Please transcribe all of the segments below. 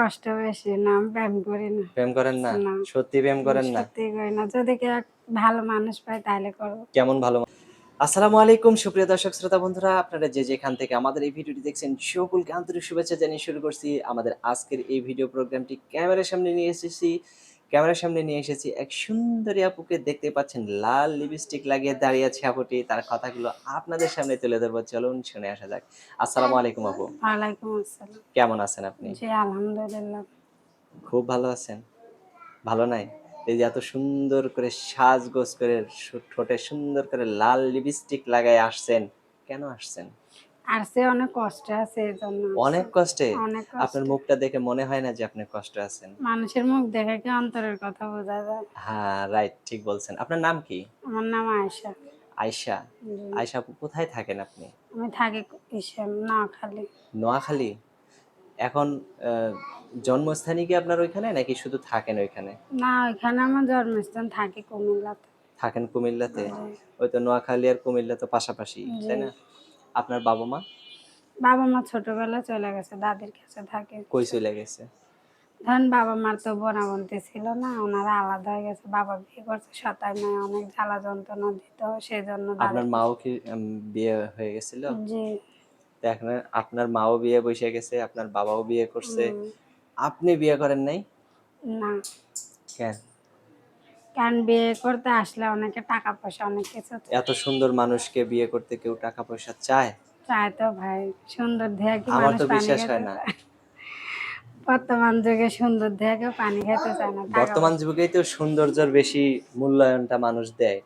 কষ্ট বেশি না আমি প্রেম করি না। প্রেম করেন না। সত্যি প্রেম করেন না? সত্যি করি না। যদি কেউ ভালো মানুষ পাই তাহলে করব কেমন ভালো আসসালামু আলাইকুম সুপ্রিয় দর্শক শ্রোতা বন্ধুরা। আপনারা যে যেখান থেকে আমাদের এই ভিডিওটি দেখছেন সকলকে আন্তরিক শুভেচ্ছা জানিয়ে শুরু করছি। আমাদের আজকের এই ভিডিও প্রোগ্রামটি ক্যামেরার সামনে নিয়ে এসেছি। ক্যামেরার সামনে নিয়ে এসেছি এক সুন্দরী আপুকে দেখতে পাচ্ছেন। লাল লিপস্টিক লাগিয়ে দাঁড়িয়ে আছে আপুটি। তার কথাগুলো আপনাদের সামনে তুলে ধরবো। চলুন শুনে আসা যাক। আসসালামু আলাইকুম আপু। ওয়ালাইকুম আসসালাম। কেমন আছেন আপনি? জি আলহামদুলিল্লাহ। খুব ভালো আছেন। ভালো নাই? এই যে এত সুন্দর করে সাজগোজ করে ঠোঁটে সুন্দর করে লাল লিপস্টিক লাগাই আসছেন। কেন আসছেন? আর সে অনেক কষ্ট আছে এই জন্য অনেক কষ্টে? আপনার মুখটা দেখে মনে হয় না যে আপনি কষ্ট আছেন? মানুষের মুখ দেখে কি অন্তরের কথা বোঝা যায়? হ্যাঁ রাইট ঠিক বলছেন। আপনার নাম কি? আমার নাম আয়শা। আয়শা? আপু কোথায় থাকেন আপনি? আমি থাকি নোয়াখালী। নোয়াখালী? এখন জন্মস্থানই কি আপনার ওইখানে নাকি শুধু থাকেন ওইখানে? না ওইখানে আমার জন্মস্থান থাকি কুমিল্লাতে। থাকেন কুমিল্লাতে? ওই তো নোয়াখালী আর কুমিল্লা তো পাশাপাশি তাই না? আপনার বাবা মা? বাবা মা ছোটবেলায় চলে গেছে দাদির কাছে থাকে। কই চলে গেছে? ধরেন বাবা মার তো বোনাবন্তি ছিল না ওনারা আলাদা হয়ে গেছে বাবা বিয়ে করছে সতাই মায় অনেক জ্বালা যন্ত্রণা দিত সেই জন্য আপনার মাও কি বিয়ে হয়ে গেছিল? জি। তো এখন আপনার মাও বিয়ে বসে গেছে আপনার বাবাও বিয়ে করছে। আপনি বিয়ে করেন নাই? না। কেন? কারণ বিয়ে করতে আসলে অনেকে টাকা পয়সা অনেক কিছু এত সুন্দর মানুষকে বিয়ে করতে কেউ টাকা পয়সা চায়? চায় তো ভাই সুন্দর কি আমার তো বিশ্বাস হয় না। বর্তমান যুগে সুন্দর কেউ পানি খেতে চায় না বর্তমান যুগেই তো সৌন্দর্যের বেশি মূল্যায়নটা মানুষ দেয়।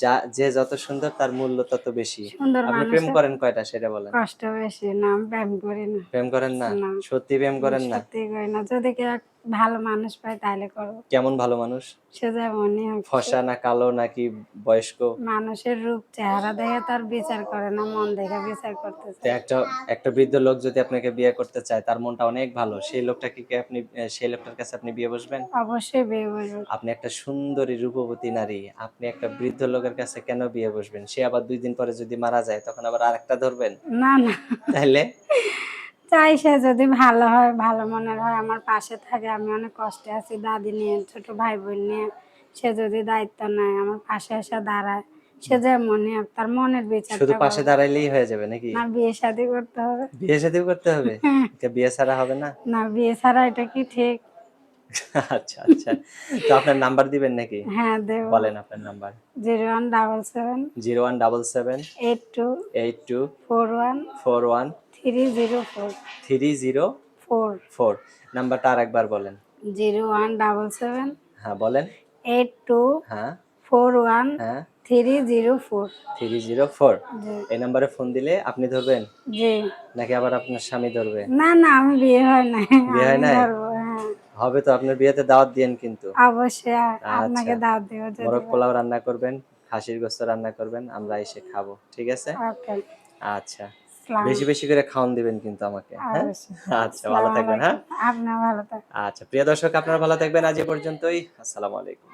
যা যে যত সুন্দর তার মূল্য তত বেশি। আপনি প্রেম করেন কয়টা সেটা বলেন? কষ্ট বেশি না প্রেম করি না। প্রেম করেন না। সত্যি প্রেম করেন না? সত্যি করি না। যদি কেউ ভালো মানুষ পাই তাহলে করব। কেমন ভালো মানুষ? সে যেমনই হোক ফসা না কালো নাকি বয়স্ক? মানুষের রূপ চেহারা দেখে তার বিচার করে না মন দেখে বিচার করতে চায় একটা একটা বৃদ্ধ লোক যদি আপনাকে বিয়ে করতে চায় তার মনটা অনেক ভালো। সেই লোকটাকে কি আপনি সেই লোকটার কাছে আপনি বিয়ে বসবেন? অবশ্যই বিয়ে করব আপনি একটা সুন্দরী রূপবতী নারী আপনি একটা বৃদ্ধ লোকের কাছে কেন বিয়ে বসবেন? সে আবার দুই দিন পরে যদি মারা যায় তখন আবার আরেকটা ধরবেন? না না। তাহলে? চাই সে যদি ভালো হয় ভালো মনের হয় আমার পাশে থাকে আমি অনেক কষ্টে আছি দাদি নিয়ে ছোট ভাই বোন নিয়ে। সে যদি দায়িত্ব নেয় আমার পাশে এসে দাঁড়ায়। সে যেমন হোক তার মনের বিচার শুধু পাশে দাঁড়াইলেই হয়ে যাবে নাকি? না বিয়ে শাদী করতে হবে। বিয়ে শাদী করতে হবে? হ্যাঁ। বিয়ে ছাড়া হবে না? না বিয়ে ছাড়া এটা কি ঠিক? আচ্ছা আচ্ছা। তো আপনার নাম্বার দিবেন নাকি? হ্যাঁ দেব। বলেন আপনার number. Zero one double seven zero one double seven eight two eight two four one four one three zero four. Three zero four four নাম্বারটা আর একবার বলেন হ্যাঁ বলেন। এইট টু হ্যাঁ। ফোর ওয়ান হ্যাঁ three zero four. Three zero four. জি। এই নাম্বারে ফোন দিলে আপনি ধরবেন? জি। নাকি আবার আপনার স্বামী ধরবে? না না আমি বিয়ে হয় নাই। বিয়ে হয় হ্যাঁ হবে তো আপনার বিয়েতে দাওয়াত দিয়েন কিন্তু। অবশ্যই আপনাকে আচ্ছা। দাওয়াত দেব মোরগ পোলাও রান্না করবেন খাসির গোস্ত রান্না করবেন আমরা এসে খাব ঠিক আছে? আচ্ছা। বেশি বেশি করে খাওয়ান দিবেন কিন্তু আমাকে হ্যাঁ? আচ্ছা ভালো থাকবেন হ্যাঁ? আপনি ভালো থাকবেন। আচ্ছা প্রিয় দর্শক আপনারা ভালো থাকবেন আজ এ পর্যন্তই। আসসালামু আলাইকুম।